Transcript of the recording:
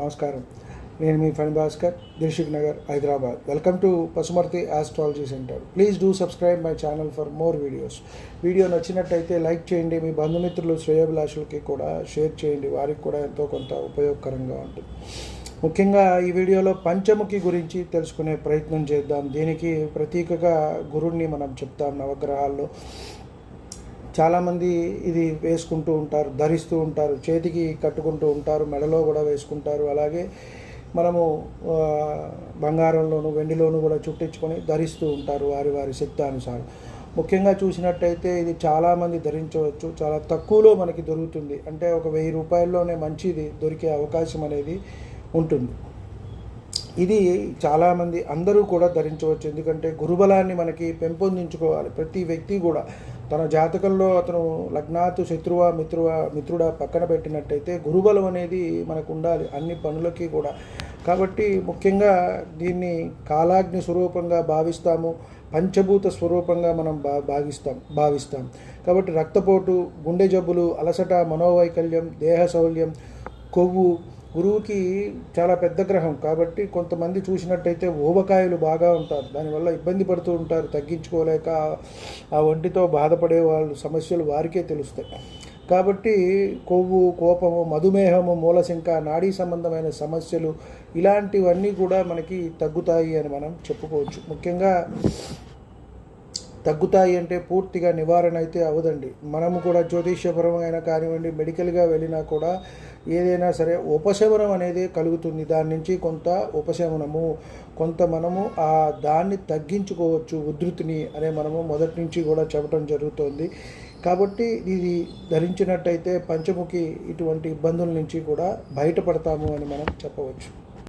నమస్కారం. నేను మీ Phani Bhaskar Dilsukhnagar Hyderabad. Welcome to Pasumarthi astrology centre please do subscribe my channel for more videos video నచ్చినట్టయితే like చేయండి. మీ బంధుమిత్రులు శ్రేయభిలాషులకి కూడా షేర్ చేయండి. వారికి కూడా ఎంతో కొంత ఉపయోగకరంగా ఉంటుంది. ముఖ్యంగా ఈ వీడియోలో పంచముఖి గురించి తెలుసుకునే ప్రయత్నం చేద్దాం. దీనికి ప్రతీకగా గురుణ్ణి మనం చెప్తాం నవగ్రహాల్లో. చాలామంది ఇది వేసుకుంటూ ఉంటారు ధరిస్తూ ఉంటారు చేతికి కట్టుకుంటూ ఉంటారు మెడలో కూడా వేసుకుంటారు. అలాగే మనము బంగారంలోను వెండిలోను కూడా చుట్టించుకొని ధరిస్తూ ఉంటారు వారి వారి శక్తానుసారం ముఖ్యంగా చూసినట్టయితే ఇది చాలామంది ధరించవచ్చు చాలా తక్కువలో మనకి దొరుకుతుంది. అంటే ఒక వెయ్యి రూపాయల్లోనే మంచిది దొరికే అవకాశం అనేది ఉంటుంది. ఇది చాలామంది అందరూ కూడా ధరించవచ్చు. ఎందుకంటే గురుబలాన్ని మనకి పెంపొందించుకోవాలి. ప్రతి వ్యక్తి కూడా తన జాతకంలో అతను లగ్నాతు శత్రువ మిత్రువ మిత్రుడా పక్కన పెట్టినట్టయితే గురుబలం అనేది మనకు ఉండాలి అన్ని పనులకి కూడా. కాబట్టి ముఖ్యంగా దీన్ని కాలాగ్ని స్వరూపంగా భావిస్తాము పంచభూత స్వరూపంగా మనం భా భావిస్తాం భావిస్తాం. కాబట్టి రక్తపోటు గుండె జబ్బులు అలసట మనోవైకల్యం దేహ శౌల్యం కొవ్వు గురువుకి చాలా పెద్ద గ్రహం కాబట్టి కొంతమంది చూసినట్టయితే ఊబకాయలు బాగా ఉంటారు. దానివల్ల ఇబ్బంది పడుతూ ఉంటారు. తగ్గించుకోలేక ఆ ఒంటితో బాధపడే వాళ్ళు సమస్యలు వారికే తెలుస్తాయి. కాబట్టి కొవ్వు కోపము మధుమేహము మూలశంక నాడీ సంబంధమైన సమస్యలు ఇలాంటివన్నీ కూడా మనకి తగ్గుతాయి అని మనం చెప్పుకోవచ్చు. ముఖ్యంగా తగ్గుతాయి అంటే పూర్తిగా నివారణ అయితే అవదండి మనము కూడా జ్యోతిష్యపరమైన కానివ్వండి మెడికల్గా వెళ్ళినా కూడా ఏదైనా సరే ఉపశమనం అనేది కలుగుతుంది. దాని నుంచి కొంత ఉపశమనము కొంత మనము ఆ దాన్ని తగ్గించుకోవచ్చు ఉధృతిని అనే మనము మొదటి నుంచి కూడా చెప్పడం జరుగుతుంది. కాబట్టి ఇది ధరించినట్టయితే పంచముఖి ఇటువంటి ఇబ్బందుల నుంచి కూడా బయటపడతాము అని మనం చెప్పవచ్చు.